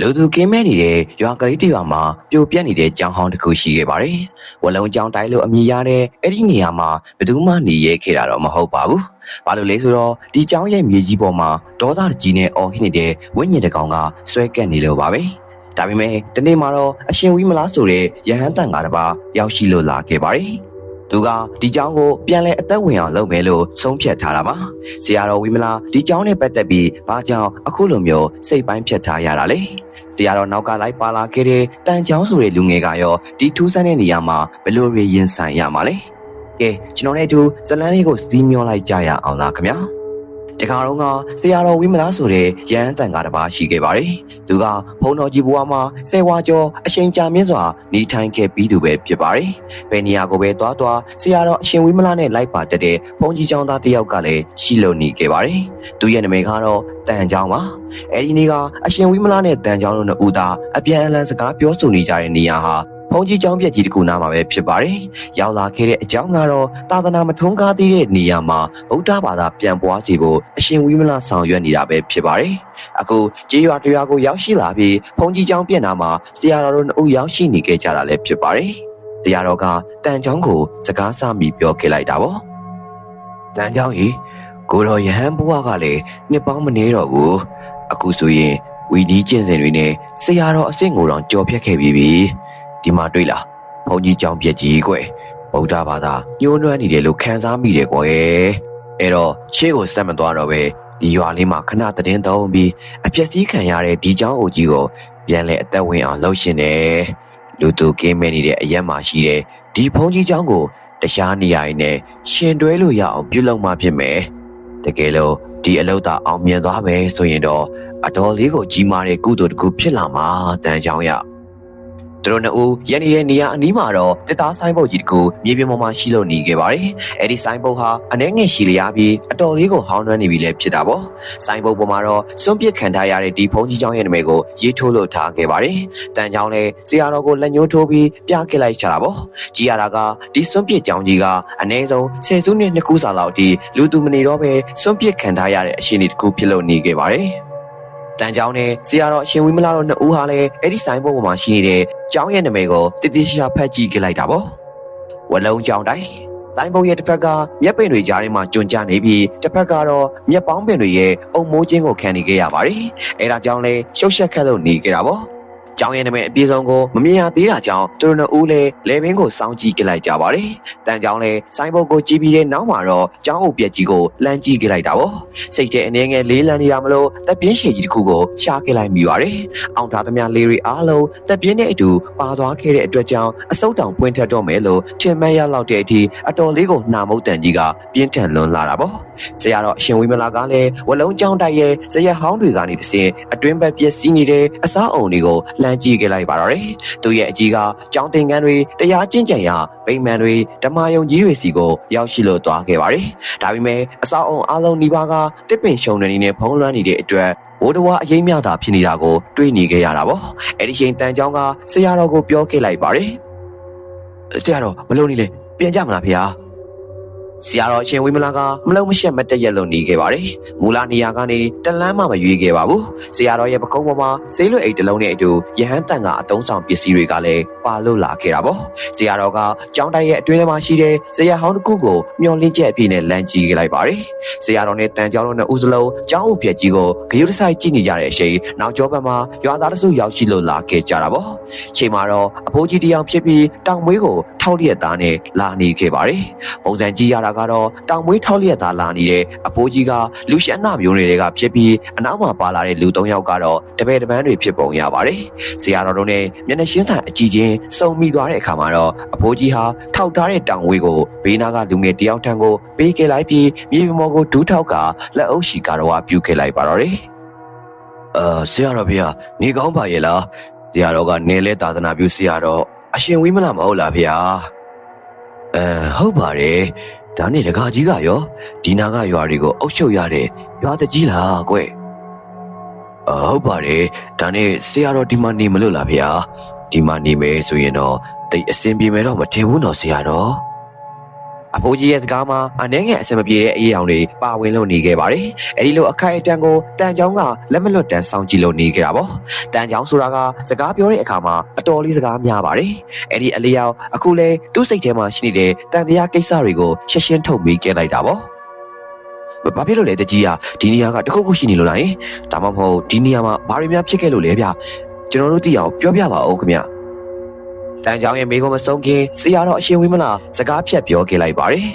လူသူကင်းမဲ့နေတဲ့ရွာကလေးတစ်ရွာမှာပြိုပြက်နေတဲ့ကျောင်းဟောင်းတစ်ခုရှိခဲ့ပါတယ်။ဝလုံးကျောင်းတိုင်းလို့အမည်ရတဲ့အဲ့ဒီနေရာမှာဘယ်သူမှနေရဲခဲ့တာတော့မဟုတ်ပါဘူး။ဘာလို့လဲဆိုတော့ဒီကျောင်းရဲ့မြေကြီးပေါ်မှာဒေါသတကြီးနဲ့အော်ဟစ်နေတဲ့ဝိညာဉ်တစ်ကောင်ကဆွဲကပ်နေလို့ပါပဲ။ဒါပေမဲ့ဒီနေ့မှာတော့အရှင်ဝီမလားဆိုတဲ့ရဟန်းတန်ကားတစ်ပါးရောက်ရှိလို့လာခဲ့ပါတယ်။ သူကဒီကျောင်းကိုပြန်လဲအသက်ဝင်အောင်လုပ်မယ်လို့ဆုံးဖြတ်ထားတာပါ။ဆရာတော်ဝီမလာဒီကျောင်းနဲ့ပတ်သက်ပြီးဘာကြောင့်အခုလိုမျိုးစိတ်ပိုင်းဖြတ်ထားရတာလဲ။ဆရာတော်နောက်ကလိုက်ပါလာခဲ့တဲ့တန်ကျောင်းဆိုတဲ့လူငယ်ကရောဒီထူးဆန်းတဲ့နေရာမှာဘယ်လိုရရင်ဆိုင်ရမှာလဲ။ကဲကျွန်တော်နဲ့အတူဇလန်းလေးကိုစီးမျောလိုက်ကြရအောင်လားခင်ဗျာ။ တခါတော့ကဆရာတော်ဝိမလားဆိုတဲ့ရဟန်းတန်ကားတစ်ပါးရှိခဲ့ပါတယ်။သူကဘုံတော်ကြီးဘဝမှာဆယ်ဝါကျော်အချိန်ကြာမြင့်စွာနေထိုင်ခဲ့ပြီးသူပဲဖြစ်ပါတယ်။ဘယ်နေရာကိုပဲသွားသွားဆရာတော်အရှင်ဝိမလားနဲ့လိုက်ပါတက်တဲ့ဘုံကြီးကျောင်းသားတစ်ယောက်ကလည်းရှိလို့နေခဲ့ပါတယ်။သူရဲ့နာမည်ကတော့တန်ကျောင်းပါ။အဲဒီနေ့ကအရှင်ဝိမလားနဲ့တန်ကျောင်းတို့နှစ်ဦးသာအပြန်အလှန်စကားပြောဆိုနေကြတဲ့နေရာဟာ ဘုံကြီးကျောင်းပြက်ကြီးတစ်ခုနားမှာပဲဖြစ်ပါတယ်။ရောက်လာခဲ့တဲ့အကြောင်းကတော့သာသနာမထွန်းကားသေးတဲ့နေရာမှာဗုဒ္ဓဘာသာပြန်ပွားစီဖို့အရှင်ဝိမလဆောင်ရွက်နေတာပဲဖြစ်ပါတယ်။အခုကြေးရွာတရွာကိုရောက်ရှိလာပြီးဘုံကြီးကျောင်းပြက်နာမှာဆရာတော်တို့နှစ်ဦးရောက်ရှိနေခဲ့ကြတာလည်းဖြစ်ပါတယ်။ဆရာတော်ကတန်ချောင်းကိုစကားစမိပြောခဲ့လိုက်တာပေါ့။တန်ချောင်းကြီးကိုတော်ယဟန်ဘုရားကလည်းနှစ်ပေါင်းမနေတော့ဘူး။အခုဆိုရင်ဝီဒီကျင့်စဉ်တွေနဲ့ဆရာတော်အစ်စ်ကိုတော့ကြော်ဖြတ်ခဲ့ပြီးပြီ။ ဒီမှာတွေ့လားဘုန်းကြီးကြောင်ပြက်ကြီးကွယ်ဗုဒ္ဓဘာသာညှိုးနွမ်းနေတယ်လို့ခံစားမိတယ်ကွယ်အဲ့တော့ရှေ့ကိုဆက်မသွားတော့ပဲဒီရွာလေးမှာခဏတည်င်းသုံးပြီးအပြက်စီးခံရတဲ့ဒီเจ้าအိုကြီးကိုပြန်လဲအသက်ဝင်အောင်လှုပ်ရှင်တယ်လူသူကင်းမဲ့နေတဲ့အရက်မှာရှိတဲ့ဒီဘုန်းကြီးเจ้าကိုတရားနေရာနဲ့ရှင်တွဲလို့ရအောင်ပြုလုပ်မှဖြစ်မယ်တကယ်လို့ဒီအလုပ်သာအောင်မြင်သွားမယ်ဆိုရင်တော့အတော်လေးကိုကြီးမားတဲ့ကုသိုလ်တစ်ခုဖြစ်လာမှာတန်ချောင်းရ သူတို့နှစ်ဦးရန်ရဲနေရာအနီးမှာတော့တစ်သားဆိုင်ဘုတ်ကြီးတကူမြေပြင်ပေါ်မှာရှိလို့နေခဲ့ပါတယ်။အဲဒီဆိုင်ဘုတ်ဟာအနှဲငယ်ရှိလျားပြီးအတော်လေးကိုဟောင်းနှွမ်းနေပြီလည်းဖြစ်တာပေါ့။ဆိုင်ဘုတ်ပေါ်မှာတော့စွန့်ပစ်ခံထားရတဲ့ဒီဘုန်းကြီးကျောင်းရဲ့နာမည်ကိုရေးထိုးလို့ထားခဲ့ပါတယ်။တန်ချောင်းလည်းဆရာတော်ကိုလက်ညှိုးထိုးပြီးပြခစ်လိုက်ချတာပေါ့။ကြည်ရတာကဒီစွန့်ပစ်ကျောင်းကြီးကအနည်းဆုံးဆယ်စုနှစ်နှစ်ခုစာလောက်အထိလူသူမနေတော့ပဲစွန့်ပစ်ခံထားရတဲ့အရှင်တွေတကူဖြစ်လို့နေခဲ့ပါတယ်။ တန်ချောင်းနဲ့ဆရာတော်အရှင်ဝိမလာတို့နှစ်ဦးဟာလည်းအဲ့ဒီဆိုင်ပေါ်မှာရှိနေတဲ့ကျောင်းရဲ့နာမည်ကိုတည်တည်ရှာဖတ်ကြည့်ကြလိုက်တာပေါ့ဝလုံးကျောင်းတိုင်းတိုင်းပုံရဲ့တစ်ဖက်ကမျက်ပင်တွေကြားထဲမှာကျွံကြနေပြီးတစ်ဖက်ကတော့မျက်ပေါင်းပင်တွေရဲ့အုံမိုးခြင်းကိုခံနေခဲ့ရပါတယ်အဲဒါကြောင့်လဲရှုပ်ရှက်ခက်လို့နေကြတာပေါ့ ကျောင်းရဲ့နာမည်အပြည့်စုံကိုမမြင်ရသေးတာကြောင့်သူတို့နှစ်ဦးလည်းလေဘင်းကိုစောင်းကြည့်ကြလိုက်ကြပါတယ်။တန်ကျောင်းလည်းစိုင်းဘုတ်ကိုကြည့်ပြီးတဲ့နောက်မှာတော့ကျောင်းအုပ်ပြက်ကြီးကိုလှမ်းကြည့်ကြလိုက်တာပေါ့။စိတ်ထဲအနေငယ်လေးလန်းနေတာမလို့တက်ပြင်းရှည်ကြီးတစ်ခုကိုရှားခဲ့လိုက်မိပါတယ်။အောင်ထားသမျှလေးတွေအားလုံးတက်ပြင်းတဲ့အတူပါသွားခဲ့တဲ့အတွက်ကြောင့်အစုပ်တောင်ပွင့်ထက်တော့မယ်လို့ထင်မှတ်ရလောက်တဲ့အထိအတော်လေးကိုနှာမုတ်တန်ကြီးကပြင်းထန်လွန်လာတာပေါ့။ဆရာတော်အရှင်ဝိမလာကလည်းဝလုံးကျောင်းတိုက်ရဲ့ဇရက်ဟောင်းတွေကနေတဆင်အတွင်းဘက်ပြည့်စည်နေတဲ့အစားအုံတွေကိုလှမ်းကြည့်ခဲ့လိုက်ပါတော့တယ်။သူရဲ့အကြီးကကျောင်းသင်ခန်းတွေတရားကျင့်ကြံရာဗိမာန်တွေဓမ္မယုံကြီးတွေစီကိုရောက်ရှိလို့သွားခဲ့ပါတယ်။ဒါပေမဲ့အစားအုံအလုံးနီးပါးကတစ်ပင်ရှုံနေနေဖုံးလွှမ်းနေတဲ့အတွက်ဝိုးတဝါအရေးမြတာဖြစ်နေတာကိုတွေ့နေခဲ့ရတာပေါ့။အဲ့ဒီချိန်တန်ချောင်းကဆရာတော်ကိုပြောခဲ့လိုက်ပါတယ်။ဆရာတော်မလို့နေလေပြန်ကြမလားဖေဟာ။ ဆရာတော်ရှင်ဝိမလာကမလုံးမရှက်မတက်ရက်လို့နေခဲ့ပါတယ်။မူလာနေရာကနေတလန်းမှမရွေးခဲ့ပါဘူး။ဆရာတော်ရဲ့ပကုံးပေါ်မှာဆေးလွတ်အိတ်တစ်လုံးနဲ့အတူရဟန်းတန်ကအတုံးဆောင်ပစ္စည်းတွေကလည်းပါလို့လာခဲ့တာပေါ့။ဆရာတော်ကကျောင်းတိုက်ရဲ့အတွင်းထဲမှာရှိတဲ့ဇရာဟောင်းတစ်ခုကိုမျောလင်းချက်အပြည့်နဲ့လမ်းကြည့်ခဲ့လိုက်ပါတယ်။ဆရာတော်နဲ့တန်ကျောင်းတို့နဲ့ဦးစလုံးကျောင်းအုပ်ပြက်ကြီးကိုဂရုတစိုက်ကြည့်နေကြတဲ့အချိန်နောက်ကျောဘက်မှာရွာသားတစုရောက်ရှိလို့လာခဲ့ကြတာပေါ့။ချိန်မှာတော့အဖိုးကြီးတယောက်ဖြစ်ပြီးတောင်မွေးကိုထောက်လျက်သားနဲ့လာနေခဲ့ပါတယ်။ပုံစံကြည့်ရတာတာကတော့တောင်မွေးထောက်လျက်သားလာနေတဲ့အဖိုးကြီးကလူရှမ်းနာမျိုးတွေကဖြစ်ပြီးအနောက်မှာပါလာတဲ့လူ၃ယောက်ကတော့တပည့်တပန်းတွေဖြစ်ပုံရပါတယ်။ဆရာတော်တို့နဲ့မျက်နှာရှင်းဆိုင်အကြည့်ချင်းစုံမိသွားတဲ့အခါမှာတော့အဖိုးကြီးဟာထောက်ထားတဲ့တောင်ဝေးကိုဘေးနားကလူငယ်တယောက်ထံကိုပေးခဲ့လိုက်ပြီးမြေပြင်ပေါ်ကိုဒူးထောက်ကလက်အုပ်ရှိကတော့ပြုခဲ့လိုက်ပါတော့တယ်။အာဆရာတော်ဗျာနေကောင်းပါရဲ့လားဆရာတော်ကနေလဲသာသနာပြုဆရာတော်အရှင်ဝိမလမဟုတ်လားဗျာအဲဟုတ်ပါတယ် ဒါနဲ့တကားကြီးကရောဒီနာကရွာတွေကိုအုပ်ချုပ်ရတဲ့ရွာတကြီးလားကွအဟုတ်ပါတယ်ဒါနဲ့ဆရာတော်ဒီမှာနေမလို့လားဗျာဒီမှာနေမယ်ဆိုရင်တော့တိတ်အစင်ပြေမယ်တော့မထင်ဘူးနော်ဆရာတော် အဖိုးကြီးရဲ့စကားမှာအနေငယ်အဆင်မပြေတဲ့အရေးအယောင်တွေပါဝင်လို့နေခဲ့ပါတယ်။အဲဒီလိုအခိုက်အတန့်ကိုတန်ချောင်းကလက်မလွတ်တမ်းစောင့်ကြည့်လို့နေခဲ့တာပေါ့။တန်ချောင်းဆိုတာကစကားပြောတဲ့အခါမှာအတော်လေးစကားများပါတယ်။အဲဒီအလျောက်အခုလဲသူ့စိတ်ထဲမှာရှိနေတဲ့တန်တရားကိစ္စတွေကိုရှင်းရှင်းထုတ်ပြီးကြလိုက်တာပေါ့။ဘာဖြစ်လို့လဲတကြီးကဒီနေရာကတခုခုရှိနေလို့လားယင်ဒါမှမဟုတ်ဒီနေရာမှာဘာတွေများဖြစ်ခဲ့လို့လဲဗျကျွန်တော်တို့သိအောင်ပြောပြပါဦးခင်ဗျ တန်ချောင်းရဲ့မိကုံမဆုံးခင်ဆရာတော်အရှင်ဝိမလာစကားဖြတ်ပြောခဲ့လိုက်ပါတယ်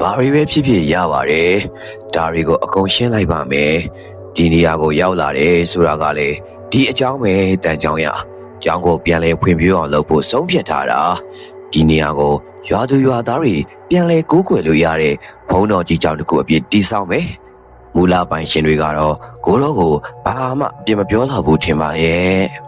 ဘာတွေပဲဖြစ်ဖြစ်ရပါတယ်ဒါတွေကိုအကုန်ရှင်းလိုက်ပါမယ်ဒီနေရာကိုရောက်လာတယ်ဆိုတာကလေဒီအကြောင်းပဲတန်ချောင်းရကျောင်းကိုပြန်လဲဖွင့်ပြအောင်လုပ်ဖို့ဆုံးဖြတ်ထားတာဒီနေရာကိုရွာသူရွာသားတွေပြန်လဲကိုးကွယ်လို့ရတဲ့ဘုံတော်ကြီးကျောင်းတစ်ခုအပြည့်တည်ဆောက်မယ်မူလပိုင်ရှင်တွေကတော့ကိုတော့ကိုဘာမှပြင်မပြောတော့ဘူးထင်ပါရဲ့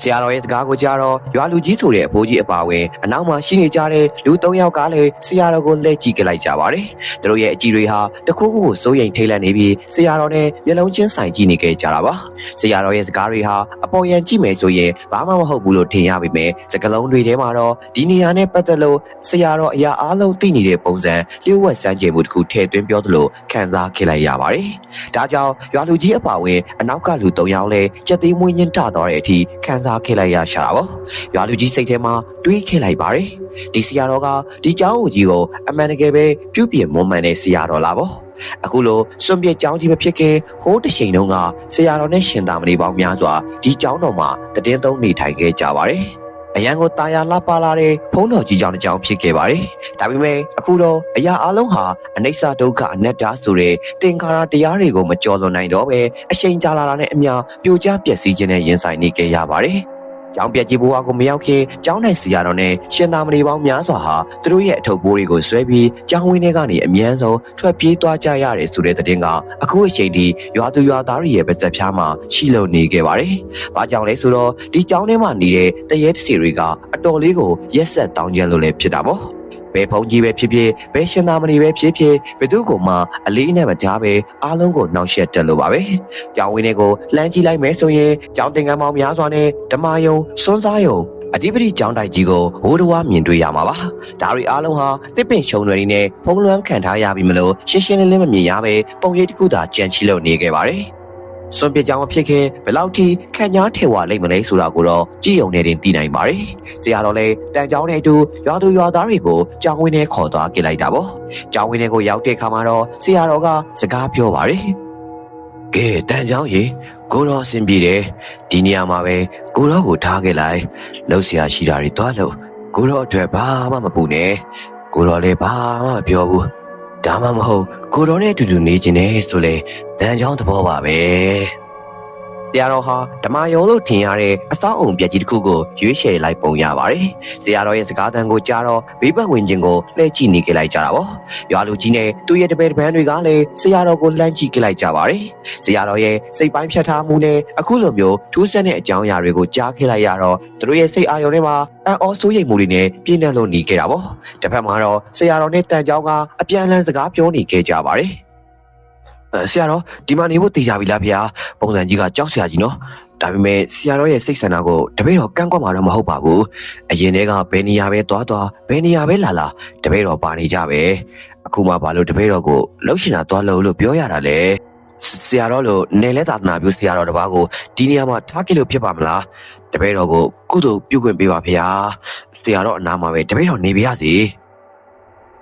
ဆရာတော်ရဲ့စကားကိုကြားတော့ရွာလူကြီးဆိုတဲ့အဖိုးကြီးအပါဝင်အနောက်မှာရှိနေကြတဲ့လူ၃ယောက်ကလည်းဆရာတော်ကိုလှည့်ကြည့်ကြလိုက်ကြပါတယ်။သူတို့ရဲ့အကြည့်တွေဟာတခုခုကိုစိုးရိမ်ထိတ်လန့်နေပြီးဆရာတော်နဲ့မျက်လုံးချင်းဆိုင်ကြည့်နေကြကြတာပါ။ဆရာတော်ရဲ့စကားတွေဟာအပေါ်ယံကြည့်မယ်ဆိုရင်ဘာမှမဟုတ်ဘူးလို့ထင်ရပေမဲ့စကလုံးတွေထဲမှာတော့ဒီနေရာနဲ့ပတ်သက်လို့ဆရာတော်အရာအားလုံးသိနေတဲ့ပုံစံလျှို့ဝှက်စမ်းကြည့်မှုတစ်ခုထည့်သွင်းပြောသလိုခံစားခဲ့လိုက်ရပါတယ်။ဒါကြောင့်ရွာလူကြီးအပါဝင်အနောက်ကလူ၃ယောက်လည်းကြက်သေးမွေးညင်းထသွားတဲ့အထိခံစားခဲ့လိုက်ရရှာတာပေါ့။ရွာလူကြီးစိတ်ထဲမှာတွေးခဲ့လိုက်ပါတယ်။ဒီဆရာတော်ကဒီเจ้าဦးကြီးကိုအမှန်တကယ်ပဲပြုပြင်မွမ်းမံတဲ့ဆရာတော်လားပေါ့။အခုလိုစွန့်ပစ်เจ้าကြီးမဖြစ်ခင်ဟိုးတစ်ချိန်တုန်းကဆရာတော်နဲ့ရှင်သာမဏေပေါင်းများစွာဒီเจ้าတော်မှာတည်င်းသုံးနေထိုင်ခဲ့ကြပါတယ်။ အရန်ကိုတာယာလှပလာတဲ့ဖုံးတော်ကြီးကြောင့်တစ်ကြောင်ဖြစ်ခဲ့ပါတယ်။ဒါပေမဲ့အခုတော့အရာအလုံးဟာအနိစ္စဒုက္ခအနတ္တဆိုတဲ့သင်္ခါရတရားတွေကိုမကြော်လွန်နိုင်တော့ပဲအရှိန်ကြာလာတာနဲ့အမျှပြိုကျပျက်စီးခြင်းနဲ့ရင်ဆိုင်နေကြရပါတယ်။ ကျောင်းပြက်ကြီးဘဝကိုမရောက်ခင်ကျောင်းနိုင်စီရတော်နဲ့ရှင်သာမဏေပေါင်းများစွာဟာသူတို့ရဲ့အထုပ်ပိုးတွေကိုဆွဲပြီးကျောင်းဝင်းထဲကနေအမြန်းဆုံးထွက်ပြေးသွားကြရတယ်ဆိုတဲ့သတင်းကအခုအချိန်ထိရွာသူရွာသားတွေရဲ့ပါစက်ဖျားမှာရှိလုံနေခဲ့ပါတယ်။ဘာကြောင့်လဲဆိုတော့ဒီကျောင်းထဲမှာနေတဲ့တရေတစီတွေကအတော်လေးကိုရက်ဆက်တောင်းကျမ်းလို့လည်းဖြစ်တာပေါ့။ ဘယ်ဖုံးကြီးပဲဖြစ်ဖြစ်ဘယ်ရှင်သာမဏေပဲဖြစ်ဖြစ်ဘယ်သူကမှအလေးနဲ့မကြားပဲအားလုံးကိုနှောင့်ယှက်တက်လို့ပါပဲ။ကျောင်းဝင်းတွေကိုလှမ်းကြည့်လိုက်မယ်ဆိုရင်ကျောင်းတင်ကန်းပေါင်းများစွာနဲ့ဓမ္မယုံစွန်းစားယုံအဓိပတိကျောင်းတိုက်ကြီးကိုဝိုးတဝါမြင်တွေ့ရမှာပါ။ဒါတွေအားလုံးဟာတစ်ပင်ရှုံတွေနဲ့ဖုံးလွှမ်းခံထားရပြီမလို့ရှင်းရှင်းလင်းလင်းမမြင်ရပဲပုံရိပ်တစ်ခုသာကြံချီလို့နေခဲ့ပါတယ်။ စွန်ပြကြောင်ဖြစ်ခင်ဘယ်လောက်ထိခံညားထေဝါလိမ့်မလဲဆိုတာကိုတော့ကြည့်ုံနဲ့တင်သိနိုင်ပါတယ်။ဆရာတော်လည်းတန်ကြောင်းနဲ့အတူရွာသူရွာသားတွေကိုကြောင်ဝင်းထဲခေါ်သွားကြလိုက်တာပေါ့။ကြောင်ဝင်းထဲကိုရောက်တဲ့အခါမှာတော့ဆရာတော်ကစကားပြောပါတယ်။ကဲတန်ကြောင်းရေကိုတော့အဆင်ပြေတယ်ဒီနေရာမှာပဲကိုတော့ကိုထားခဲ့လိုက်လှုပ်ရှားရှိတာတွေသွားလို့ကိုတော့အတွက်ဘာမှမပူနဲ့ကိုတော့လည်းဘာမှမပြောဘူး ဒါမှမဟုတ်ကိုတော်နဲ့အတူတူနေခြင်းနဲ့ဆိုလေတန်ချောင်းသဘောပါပဲ ဆရာတော်ဟာဓမ္မယုံလို့ထင်ရတဲ့အစောင့်အုံပြက်ကြီးတစ်ခုကိုရွေးချယ်လိုက်ပုံရပါတယ်။ဆရာတော်ရဲ့စကားသံကိုကြားတော့ဘေးပတ်ဝင်ခြင်းကိုလှည့်ကြည့်နေကြလိုက်ကြတာပေါ့။ရွာလူကြီးနဲ့သူ့ရဲ့တပည့်တပန်းတွေကလည်းဆရာတော်ကိုလှမ်းကြည့်ကြလိုက်ကြပါတယ်။ဆရာတော်ရဲ့စိတ်ပိုင်းဖြတ်ထားမှုနဲ့အခုလိုမျိုးထူးဆန်းတဲ့အကြောင်းအရာတွေကိုကြားခဲ့လိုက်ရတော့သူတို့ရဲ့စိတ်အာရုံထဲမှာအံ့ဩစိုးရိမ်မှုတွေနဲ့ပြည့်နှက်လို့နေခဲ့တာပေါ့။တစ်ဖက်မှာတော့ဆရာတော်နဲ့တန်ကြောင်းကအပြန်အလှန်စကားပြောနေခဲ့ကြပါတယ်။ ဆရာတော်ဒီမှာနေဖို့တည်ကြပြီလားဗျာပုံစံကြီးကကြောက်ဆရာကြီးနော်ဒါပေမဲ့ဆရာတော်ရဲ့စိတ်ဆန္ဒကိုတပည့်တော်ကန့်ကွက်မှာတော့မဟုတ်ပါဘူးအရင်တည်းကဘယ်နေရာပဲသွားသွားဘယ်နေရာပဲလာလာတပည့်တော်ပါနေကြပဲအခုမှဘာလို့တပည့်တော်ကိုလှုပ်ရှင်တာသွားလို့လို့ပြောရတာလဲဆရာတော်လို့နေလဲသာသနာပြုဆရာတော်တစ်ပါးကိုဒီနေရာမှာထားခဲ့လို့ဖြစ်ပါမလားတပည့်တော်ကိုကုသိုလ်ပြုခွင့်ပေးပါဗျာဆရာတော်အနာမှာပဲတပည့်တော်နေပါရစေ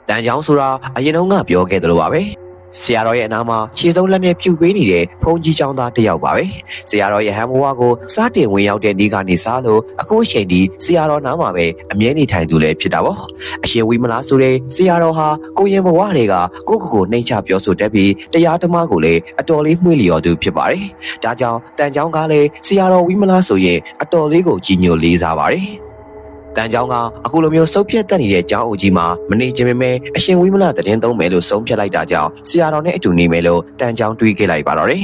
တန်ချောင်းဆိုတာအရင်တုန်းကပြောခဲ့တယ်လို့ပါပဲ ဆရာတော်ရဲ့အနားမှာခြေစုံလက်နဲ့ဖြူပေးနေတဲ့ဖုန်ကြီးချောင်းသားတစ်ယောက်ပါပဲဆရာတော်ရဲ့ဟမ်ဘဝကိုစားတင်ဝင်ရောက်တဲ့နေ့ကနေစားလို့အခုအချိန်ဒီဆရာတော်နားမှာပဲအမြဲနေထိုင်သူလည်းဖြစ်တာပေါ့အရှင်ဝီမလားဆိုတဲ့ဆရာတော်ဟာကိုရင်ဘဝတွေကကိုကိုကိုနှိမ့်ချပြောဆိုတတ်ပြီးတရားဓမ္မကိုလည်းအတော်လေးမှွေလျော်သူဖြစ်ပါတယ်ဒါကြောင့်တန်ချောင်းကလည်းဆရာတော်ဝီမလားဆိုရင်အတော်လေးကိုကြီးညိုလေးစားပါတယ် တန်ချောင်းကအခုလိုမျိုးစုပ်ပြတ်တက်နေတဲ့ကျောင်းအုပ်ကြီးမှာမနေခြင်းပဲအရှင်ဝိမလသတင်းသုံးမယ်လို့ဆုံးဖြတ်လိုက်တာကြောင့်ဆရာတော်နဲ့အတူနေမယ်လို့တန်ချောင်းတွေးခဲ့လိုက်ပါတော့တယ်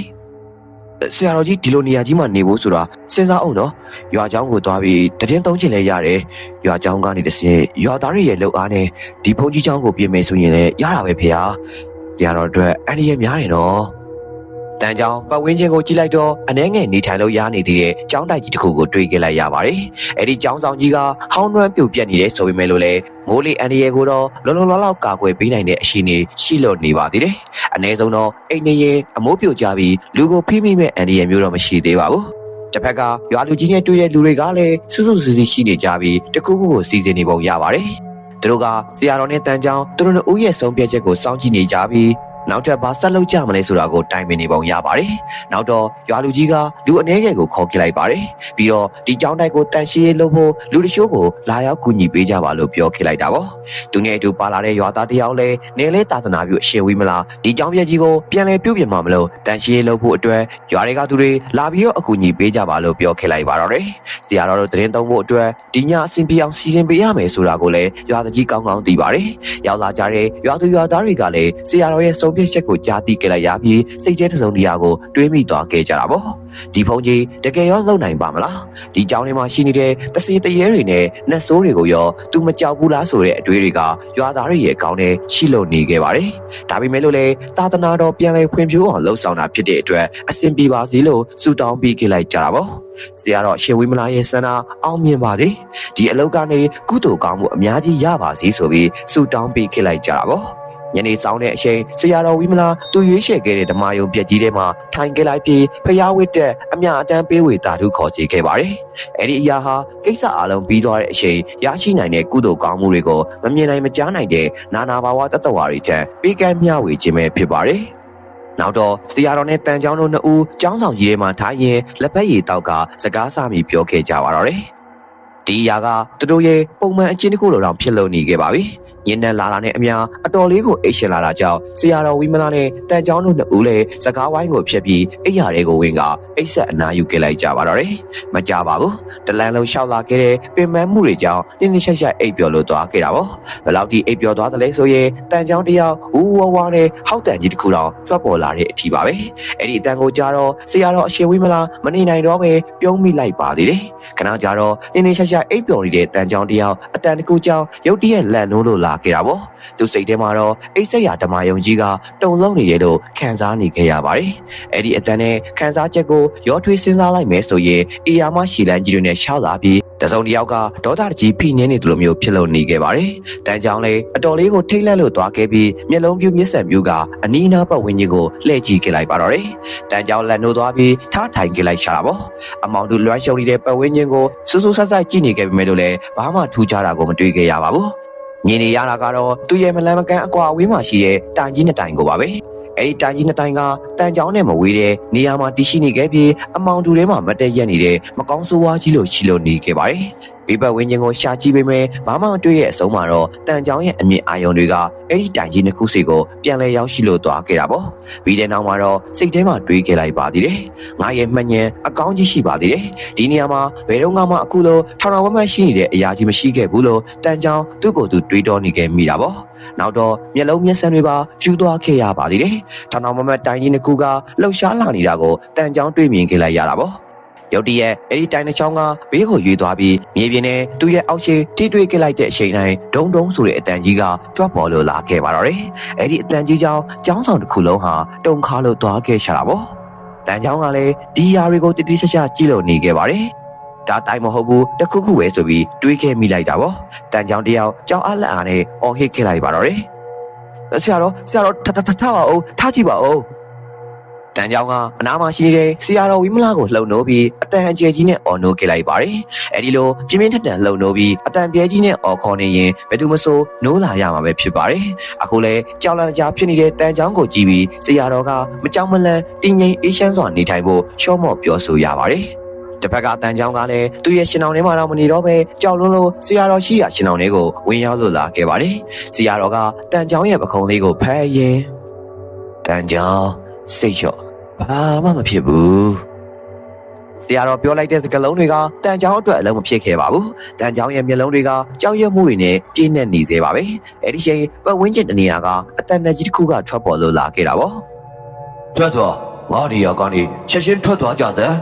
ဆရာတော်ကြီးဒီလိုနေရာကြီးမှာနေဖို့ဆိုတာစဉ်းစားအောင်နော်ရွာเจ้าကိုသွားပြီးတည်င်းသုံးချင်လဲရတယ်ရွာเจ้าကနေတစင်ရွာသားတွေရဲ့လှုပ်အားနဲ့ဒီဘုန်းကြီးเจ้าကိုပြင်မယ်ဆိုရင်လည်းရတာပဲဖေဟာဆရာတော်အတွက်အန်ဒီရဲ့များတယ်နော် တန်ကြောင်ပတ်ဝန်းကျင်ကိုကြည့်လိုက်တော့အနှဲငယ်နေထိုင်လို့ရနေသေးတဲ့ကျောင်းတိုက်ကြီးတစ်ခုကိုတွေ့ခဲ့လိုက်ရပါတယ်။အဲ့ဒီကျောင်းဆောင်ကြီးကဟောင်းနှွမ်းပြုတ်ပြက်နေတယ်ဆိုပေမဲ့လို့လည်းမိုးလေအန်ဒီရဲကိုတော့လုံလုံလောက်လောက်ကာကွယ်ပေးနိုင်တဲ့အရှိနေရှိလို့နေပါသေးတယ်။အနည်းဆုံးတော့အိမ်နေရင်အမိုးပြိုကျပြီးလူကိုဖိမိမဲ့အန်ဒီရဲမျိုးတော့မရှိသေးပါဘူး။တစ်ဖက်ကရွာလူကြီးနဲ့တွေ့တဲ့လူတွေကလည်းစွစွစီစီရှိနေကြပြီးတခုခုကိုစီစဉ်နေပုံရပါတယ်။သူတို့ကဆရာတော်နဲ့တန်ချောင်းသူတို့တို့ဦးရဲ့ဆုံးဖြတ်ချက်ကိုစောင့်ကြည့်နေကြပြီး နောက်ထပ်ဘာဆက်လုပ်ကြမလဲဆိုတာကိုတိုင်ပင်နေပုံရပါတယ်။နောက်တော့ရွာလူကြီးကလူအနှဲငယ်ကိုခေါ်ခဲ့လိုက်ပါတယ်။ပြီးတော့ဒီကျောင်းတိုက်ကိုတန်ရှင်းရေးလုပ်ဖို့လူတချို့ကိုလာရောက်ကူညီပေးကြပါလို့ပြောခဲ့လိုက်တာပေါ့။သူနဲ့အတူပါလာတဲ့ရွာသားတယောက်လည်းနေလဲတာသနာပြုအရှင်ဝီမလားဒီကျောင်းပြက်ကြီးကိုပြန်လဲပြုတ်ပြင်မှာမလို့တန်ရှင်းရေးလုပ်ဖို့အတွက်ရွာတွေကသူတွေလာပြီးတော့အကူအညီပေးကြပါလို့ပြောခဲ့လိုက်ပါတော့တယ်။ဆရာတော်တို့သတင်းသုံးဖို့အတွက်ဒီညအဆင်ပြေအောင်စီစဉ်ပေးရမယ်ဆိုတာကိုလည်းရွာသားကြီးကောင်းကောင်းသိပါတယ်။ရောက်လာကြတဲ့ရွာသူရွာသားတွေကလည်းဆရာတော်ရဲ့ဆုံးဖြတ်ချက်ကိုကြားသိခဲ့လိုက်ရပြီးစိတ်ထဲတစ်စုံတစ်ရာကိုတွေးမိသွားခဲ့ကြတာပေါ့ဒီဖုန်းကြီးတကယ်ရောလုံနိုင်ပါမလားဒီကြောင်းထဲမှာရှိနေတဲ့တစေတရေတွေနဲ့နတ်ဆိုးတွေကိုရောသူမကြောက်ဘူးလားဆိုတဲ့အတွေးတွေကရွာသားတွေရဲ့ကောင်းနဲ့ရှိလို့နေခဲ့ပါတယ်ဒါပေမဲ့လို့လေသာသနာတော်ပြန်လဲဖွံ့ဖြိုးအောင်လှုပ်ဆောင်တာဖြစ်တဲ့အတွက်အဆင်ပြေပါစေလို့ဆုတောင်းပေးခဲ့လိုက်ကြတာပေါ့ဆရာတော်ရှင်ဝိမလာရဲ့ဆန္ဒအောင်မြင်ပါစေဒီအလုပ်ကနေကုသိုလ်ကောင်းမှုအများကြီးရပါစေဆိုပြီးဆုတောင်းပေးခဲ့လိုက်ကြတာပေါ့ ညနေဆောင်တဲ့အချိန်ဆရာတော်ဝိမလာသူရွေးချယ်ခဲ့တဲ့ဓမ္မယုံပြက်ကြီးထဲမှာထိုင်ခဲ့လိုက်ပြီးဖျားဝစ်တဲ့အမြအတန်းပေးဝေတာထုခေါ်ကြခဲ့ပါတယ်။အဲ့ဒီအရာဟာကိစ္စအလုံးပြီးသွားတဲ့အချိန်ရရှိနိုင်တဲ့ကုသိုလ်ကောင်းမှုတွေကိုမမြင်နိုင်မကြားနိုင်တဲ့နာနာဘာဝတတ္တဝါတွေထံပေးကမ်းမျှဝေခြင်းပဲဖြစ်ပါတယ်။နောက်တော့ဆရာတော်နဲ့တန်ချောင်းတို့နှစ်ဦးကျောင်းဆောင်ကြီးထဲမှာထိုင်ရင်လက်ဖက်ရည်တောက်ကစကားစမိပြောခဲ့ကြပါတော့တယ်။ဒီအရာကသူတို့ရဲ့ပုံမှန်အချင်းတစ်ခုလိုတောင်ဖြစ်လို့နေခဲ့ပါပြီ။ ညင်နဲ့လာတာနဲ့အများအတော်လေးကိုအိတ်ရှင်လာတာကြောင့်ဆရာတော်ဝိမလာနဲ့တန်ချောင်းတို့နှစ်ဦးလည်းစကားဝိုင်းကိုဖျက်ပြီးအိယာတွေကိုဝင်ကအိတ်ဆက်အနာယူခဲ့လိုက်ကြပါတော့တယ်။မကြပါဘူး။တလန်လုံးလျှောက်လာခဲ့တဲ့ပင်ပန်းမှုတွေကြောင့်နင်းနင်းရှက်ရှက်အိပ်ပျော်လို့သွားခဲ့တာပေါ့။ဘယ်လောက်ထိအိပ်ပျော်သွားသလဲဆိုရင်တန်ချောင်းတယောက်ဦးဝဝနဲ့ဟောက်တန်ကြီးတစ်ခုလောက်ထွက်ပေါ်လာတဲ့အထီပါပဲ။အဲ့ဒီအတန်ကိုကြားတော့ဆရာတော်အရှင်ဝိမလာမနေနိုင်တော့ပဲပြုံးမိလိုက်ပါသေးတယ်။ခဏကြာတော့နင်းနင်းရှက်ရှက်အိပ်ပျော်နေတဲ့တန်ချောင်းတယောက်အတန်တစ်ခုကြောင့်ရုတ်တရက်လန့်နိုးလို့လာခဲ့တာပေါ့။သူစိတ်ထဲမှာတော့အိတ်ဆက်ရဓမ္မယုံကြီးကတုံလုံးနေတယ်လို့ခံစားနေခဲ့ရပါတယ်။အဲ့ဒီအတန်နဲ့ခံစားချက်ကိုရောထွေးစဉ်းစားလိုက်မယ်ဆိုရင်အေယာမရှီလန်ကြီးတွေနဲ့ရှောက်လာပြီးတစုံတစ်ယောက်ကဒေါသတကြီးဖိနှင်းနေသလိုမျိုးဖြစ်လို့နေခဲ့ပါတယ်။တန်ကြောင်လေးအတော်လေးကိုထိတ်လန့်လို့သွားခဲ့ပြီးမျက်လုံးပြူးမျက်စံပြူးကအနီးနားပတ်ဝန်းကျင်ကိုလှည့်ကြည့်ခဲ့လိုက်ပါတော့တယ်။တန်ကြောင်လက်နိုးသွားပြီးထားထိုင်ခဲ့လိုက်ရှာတာပေါ့။အမောင်တို့လွှမ်းရှုံနေတဲ့ပတ်ဝန်းကျင်ကိုစူးစူးဆဆကြည့်နေခဲ့ပေမဲ့လို့လည်းဘာမှထူးခြားတာကိုမတွေ့ခဲ့ရပါဘူး။ မြင်နေရတာကတော့သူ့ရဲ့မလန်မကန်အကွာအဝေးမှာရှိတဲ့တိုင်ကြီးနှစ်တိုင်ကိုပါပဲအဲ့ဒီတိုင်ကြီးနှစ်တိုင်ကတန်ကြောင်းနဲ့မဝေးတဲ့နေရာမှာတည်ရှိနေခဲ့ပြီးအမောင်တူထဲမှာမတက်ရက်နေတဲ့မကောင်းဆိုးဝါးကြီးလို့ရှိလို့နေခဲ့ပါတယ် ဘေးပတ်ဝန်းကျင်ကိုရှာကြည့်ပေမဲ့ဘာမှမတွေ့တဲ့အဆုံးမှာတော့တန်ကြောင်းရဲ့အမြင့်အာရုံတွေကအဲ့ဒီတိုင်ကြီးနှစ်ခုစီကိုပြန်လဲရောက်ရှိလို့သွားခဲ့တာပေါ့ပြီးတဲ့နောက်မှာတော့စိတ်ထဲမှာတွေးခဲ့လိုက်ပါသေးတယ်ငါရဲ့မှတ်ဉဏ်အကောင်းကြီးရှိပါသေးတယ်ဒီနေရာမှာဘယ်တော့မှအခုလိုထောင်ထောင်ဝက်ဝက်ရှိနေတဲ့အရာကြီးမရှိခဲ့ဘူးလို့တန်ကြောင်းသူ့ကိုယ်သူတွေးတောနေခဲ့မိတာပေါ့နောက်တော့မျက်လုံးမျက်စံတွေပါဖြူသွားခဲ့ရပါသေးတယ်။ထောင်ထောင်မမတ်တိုင်းကြီးတစ်ခုကလှုပ်ရှားလာနေတာကိုတန်ကြောင်းတွေ့မြင်ခဲ့လိုက်ရတာပေါ့။ ရုတ်တရက်အဲ့ဒီတိုင်းတစ်ချောင်းကဘေးကိုရွေသွားပြီးမြေပြင်နဲ့သူ့ရဲ့အောက်ရှိထိတွေ့ခဲ့လိုက်တဲ့အချိန်တိုင်းဒုံဒုံဆိုတဲ့အတန်ကြီးကတွက်ပေါ်လို့လာခဲ့ပါတော့တယ်။အဲ့ဒီအတန်ကြီးကြောင့်ကျောင်းဆောင်တစ်ခုလုံးဟာတုန်ခါလို့သွားခဲ့ရှာတာပေါ့။တန်ချောင်းကလည်းဒီຢာတွေကိုတိတိကျကျကြည့်လို့နေခဲ့ပါတယ်။ဒါတိုင်းမဟုတ်ဘူးတခုခုပဲဆိုပြီးတွေးခဲ့မိလိုက်တာပေါ့တန်ချောင်းတယောက်ကြောင်အလက်အားနဲ့အော်ဟစ်ခဲ့လိုက်ပါတော့တယ်ဆရာတော်ဆရာတော်ထထထထားပါဦးထားကြည့်ပါဦး တန်ကြောင်ကအနားမှာရှိနေတဲ့ဆရာတော်ဝိမလာကိုလှုံနိုးပြီးအတန်အကျယ်ကြီးနဲ့အော်နိုးခဲ့လိုက်ပါတယ်အဲဒီလိုပြင်းပြင်းထန်ထန်လှုံနိုးပြီးအတန်ပြဲကြီးနဲ့အော်ခေါ်နေရင်ဘယ်သူမဆိုနိုးလာရမှာပဲဖြစ်ပါတယ်အခုလဲကြောင်လန့်ကြားဖြစ်နေတဲ့တန်ကြောင်ကိုကြည့်ပြီးဆရာတော်ကမကြောင်မလန့်တင်းငိမ်အေးချမ်းစွာနေထိုင်ဖို့ရှော့မော့ပြောဆိုရပါတယ်တစ်ဖက်ကတန်ချောင်းကလည်းသူ့ရဲ့ရှင်အောင်ထဲမှာတော့မနေတော့ပဲကြောက်လွန်းလို့ဆရာတော်ရှိရာရှင်အောင်ထဲကိုဝင်ရောက်လို့လာခဲ့ပါတယ်။ဆရာတော်ကတန်ချောင်းရဲ့ပခုံးလေးကိုဖမ်းရင်တန်ချောင်းစိတ်လျှော့ ဘာမှမဖြစ်ဘူး။ဆရာတော်ပြောလိုက်တဲ့စကားလုံးတွေကတန်ချောင်းအတွက်အလုံးမဖြစ်ခဲ့ပါဘူး။တန်ချောင်းရဲ့မျက်လုံးတွေကကြောက်ရွံ့မှုတွေနဲ့ပြည့်နေနေသေးပါပဲ။အဲဒီချိန်ပတ်ဝန်းကျင်တနေရာကအတန်နဲ့ကြီးတစ်ခုကထွက်ပေါ်လို့လာခဲ့တာပေါ့။ထွက်သွားငါဒီရောက်ကနေချက်ချင်းထွက်သွားကြတဲ့